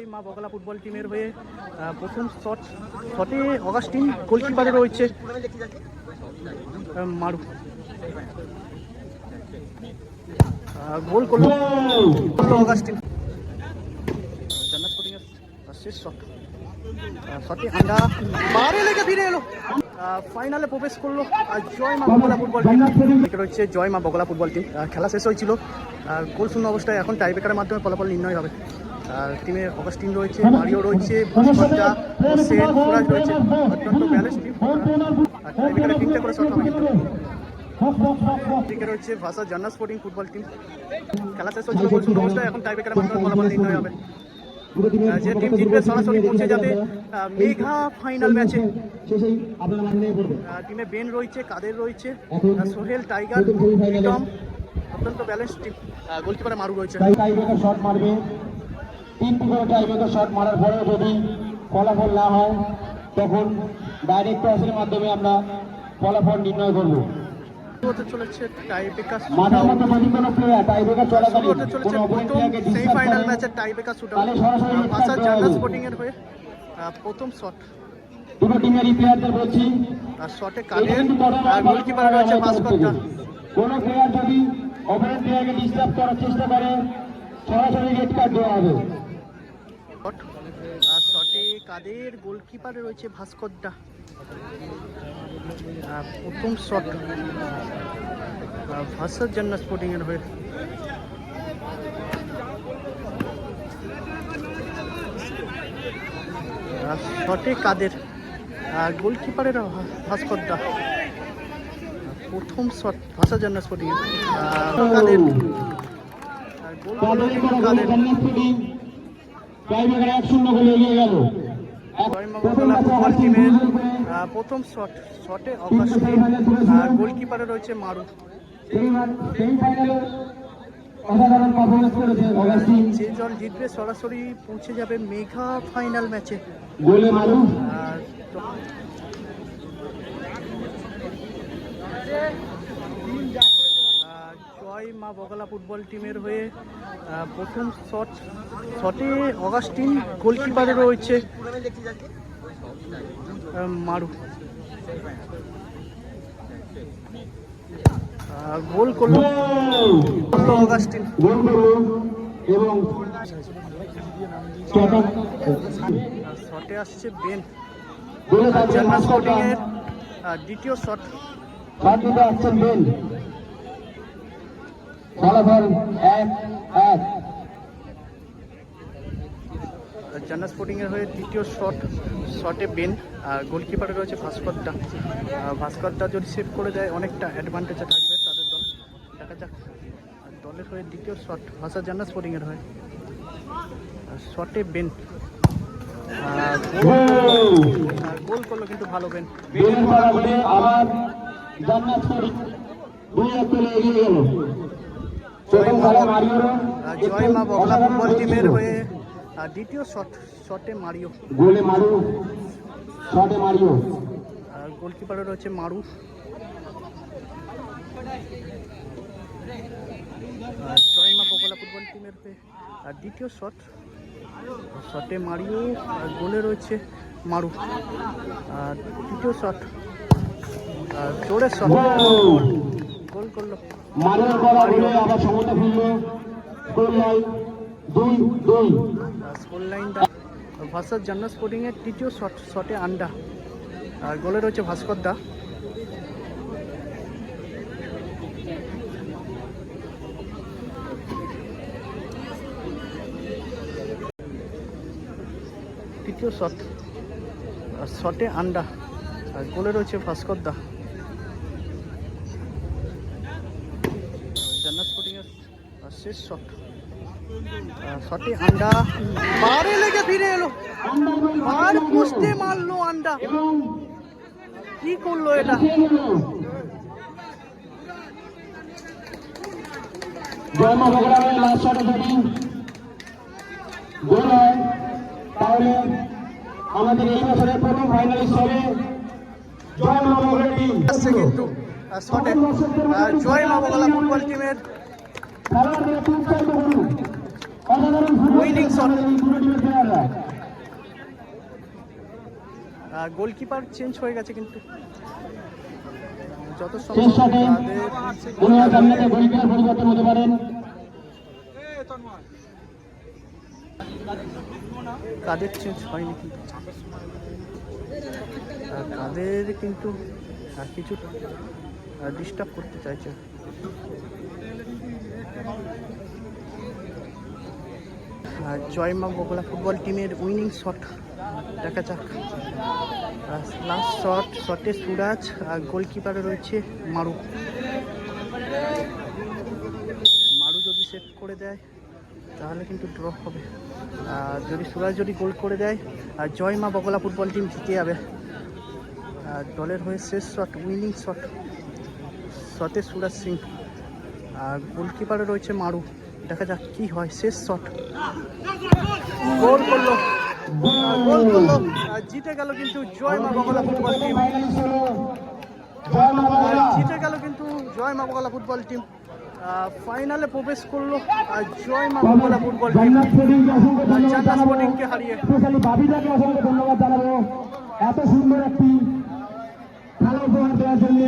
জয় Ma Bagala football টিমের হয়ে প্রথম শট শটে অগাস্টিন গোলকিপারে রয়েছে। মারু। গোল করল। অগাস্টিন জান্নাত শেষ শট শটে আন্ডা লেগে ফিরে এলো। ফাইনালে প্রবেশ করল। জয় মা বগলা ফুটবল টিম রয়েছে জয় মা বগলা ফুটবল টিম খেলা শেষ হয়েছিল। গোল শূন্য অবস্থায় এখন টাইব্রেকারের মাধ্যমে ফলাফল নির্ণয় হবে। আর টিমে অগাস্টিন রয়েছে, মারিও রয়েছে ভাস্কর্যা হোসেন রয়েছে, অত্যন্ত ব্যালেন্স টিম আর টাইব্রেকারে তিনটা করে শট হবে। রয়েছে ভাষা জান্নাত স্পোর্টিং ফুটবল টিম খেলা শেষ হয়েছিল এখন টাইব্রেকারের মাধ্যমে ফলাফল নির্ণয় হবে। যে সরাসরি পৌঁছে যাবে মেঘা ফাইনাল ম্যাচে টিমে বেন রয়েছে, কাদের রয়েছে সোহেল, টাইগার অত্যন্ত ব্যালেন্স টিম গোলকিপারে মারু রয়েছে। টাইব্রেকার তিনটি করে টাইব্রেকার শট মারার পরেও যদি ফলাফল না হয় তখন ডাইরেক্ট টসের মাধ্যমে আমরা ফলাফল নির্ণয় করব। হতে চলেছে টাইব্রেকার চলেছে কোনো অপোনেন্ট প্রথম প্লেয়ারকে ডিস্টার্ব সেমিফাইনাল ম্যাচের টাইব্রেকার শুট তাহলে সরাসরি red ভাষা card দেওয়া জান্নাত স্পোর্টিং এর হয়ে প্রথম শট দুটো টিমেরই প্লেয়ারদের বলছি। আর শটে গোলকিপারে রয়েছে কোনো প্লেয়ার যদি অপোনেন্ট প্লেয়ারকে ডিস্টার্ব করার চেষ্টা করে সরাসরি রেড কার্ড দেওয়া হবে। আর শটে কাদের গোলকিপারে রয়েছে ভাস্করদা। আর প্রথম শট ভাষার জন্য স্পোর্টিং এর হয়ে। আর শটে কাদের আর গোলকিপারের ভাস্করদা। প্রথম শট ভাষা জন্য স্পোর্টিং আর কাদের? গোল কাদের? টাইব্রেকার এক শূন্য গোলে এগিয়ে গেল। টিমের প্রথম শট শটে আর গোলকিপারে রয়েছে মারু যে দল জিতবে সরাসরি পৌঁছে যাবে মেঘা ফাইনাল ম্যাচে আর জয় মা বগলা ফুটবল টিমের হয়ে প্রথম শট শটে অগাস্টিন গোলকিপারে রয়েছে। মারু। গোল করল। অগাস্টিন। গোল করল এবং শটে আসছে বেন। গোলে জান্নাত স্পোর্টিং এর দ্বিতীয় শট। শট আসছেন বেন। ফলাফল এক এক। জান্নাত স্পোর্টিং এর হয়ে দ্বিতীয় শট শটে বেন আর গোলকিপারে রয়েছে ভাস্করটা ভাস্করটা যদি সেভ করে দেয় অনেকটা অ্যাডভান্টেজে থাকবে তাদের দল। দেখা যাক আর দলের হয়ে দ্বিতীয় শট ভাষা জান্নাত স্পোর্টিং এর হয়ে শটে বেন আর গোল করল কিন্তু ভালো বেন আবার জান্নাত স্পোর্টিং দুই এক গোলে এগিয়ে গেল প্রথম খেলা মারিওরও আর জয় মা বগলা ফুটবল টিমের হয়ে আর দ্বিতীয় শট শটে মারিও। গোলে মারু শটে মারিও। আর গোলকিপারে রয়েছে মারু। আর জয়মা বগলা ফুটবল টিমের হয়ে আর দ্বিতীয় শট শটে মারিও আর গোলে রয়েছে মারু। আর তৃতীয় শট আর জোরের শট। করল। করা গোলে আবার সমতা ফিরল গোল লাইন দুই। দুই score line versus Jannat Sporting এর তৃতীয় শট শটে আন্ডা আর গোলে রয়েছে ভাস্কর দা। তৃতীয় শট শটে আন্ডা আর গোলে রয়েছে ভাস্কর দা। জান্নাত স্পোর্টিং শেষ শট। শটে আন্ডা বারে লেগে ফিরে এলো। আর পোস্টে মারলো আন্ডা কি করল এটা? জন্ম লাস্ট শটে যদি গোল হয়। তাহলে আমাদের এই বছরের প্রথম ফাইনালিস্ট হবে জয় মা টিম কিন্তু শটে জয় মা বগলা ফুটবল টিমের উইনিং শট। গোলকিপার চেঞ্জ হয়ে গেছে কিন্তু। যত পরিবর্তন হতে পারেন কাদের চেঞ্জ হয়নি কিন্তু। কাদের কিন্তু আর কিছু ডিস্টার্ব করতে চাইছে। জয়মা বগলা ফুটবল টিমের উইনিং শট দেখা যাক। লাস্ট শট শটে সুরাজ আর গোলকিপারে রয়েছে মারু। মারু যদি সেট করে দেয়, তাহলে কিন্তু ড্র হবে। আর যদি সুরাজ যদি গোল করে দেয়, আর জয় মা বগলা ফুটবল টিম জিতে যাবে। আর দলের হয়ে শেষ শট উইনিং শট শটে সুরাজ সিং আর গোলকিপারে রয়েছে মারু। দেখা যাক কি হয়, শেষ শট। গোল করল। জিতে গেল কিন্তু জয় মা বগলা ফুটবল টিম। জিতে গেল কিন্তু জয় মা বগলা ফুটবল টিম। ফাইনালে প্রবেশ করল আর জয় মা বগলা ফুটবল টিম। হারিয়ে। বাবিদাকে অসংখ্য ধন্যবাদ জানাব। এত সুন্দর একটি খেলা উপহার দেওয়ার জন্য